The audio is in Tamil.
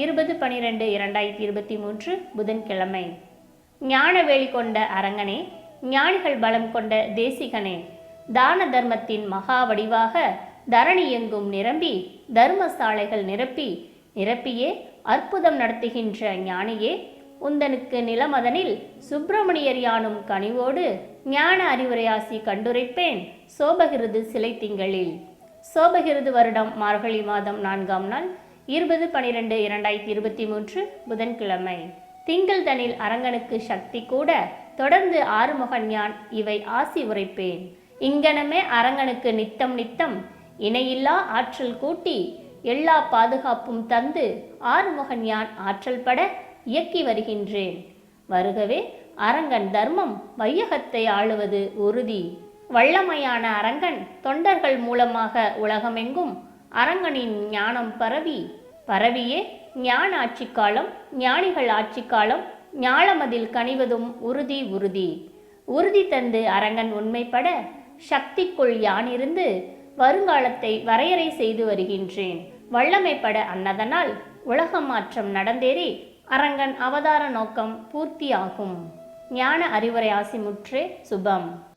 இருபது பனிரெண்டு இரண்டாயிரத்தி இருபத்தி மூன்று புதன்கிழமை. ஞானவேலி கொண்ட அரங்கனே ஞானிகள் பலம் கொண்ட தேசிகனே தான தர்மத்தின் மகா வடிவாக தரணி எங்கும் நிரம்பி தர்மசாலைகள் நிரப்பி நிரப்பியே அற்புதம் நடத்துகின்ற ஞானியே உந்தனுக்கு நிலமதனில் சுப்பிரமணியர் யானும் கனிவோடு ஞான அறிவுரையாசி கண்டுரைப்பேன் சோபகிருது சிலை திங்களில். சோபகிருது வருடம் மார்கழி மாதம் நான்காம் நாள் இருபது பனிரெண்டு இரண்டாயிரத்தி இருபத்தி மூன்று புதன்கிழமை. திங்கள் தனில் அரங்கனுக்கு சக்தி கூட தொடர்ந்து ஆறுமுகன் யான் இவை ஆசி உரைப்பேன். இங்கனமே அரங்கனுக்கு நித்தம் நித்தம் இணையில்லா ஆற்றல் கூட்டி எல்லா பாதுகாப்பும் தந்து ஆறுமுகன் யான் ஆற்றல் பட இயக்கி வருகின்றேன். வருகவே அரங்கன் தர்மம் வையகத்தை ஆளுவது உறுதி. வல்லமையான அரங்கன் தொண்டர்கள் மூலமாக உலகமெங்கும் அரங்கனின் ஞானம் பரவி பரவியே ஞான ஆட்சி காலம் ஞானிகள் ஆட்சி காலம் ஞாழமதில் கனிவதும் உறுதி உறுதி. உறுதி தந்து அரங்கன் உண்மைப்பட சக்திக்குள் யானிருந்து வருங்காலத்தை வரையறை செய்து வருகின்றேன். வல்லமைப்பட அன்னதனால் உலக மாற்றம் நடந்தேறி அரங்கன் அவதார நோக்கம் பூர்த்தியாகும். ஞான அறிவுரை ஆசிமுற்றே சுபம்.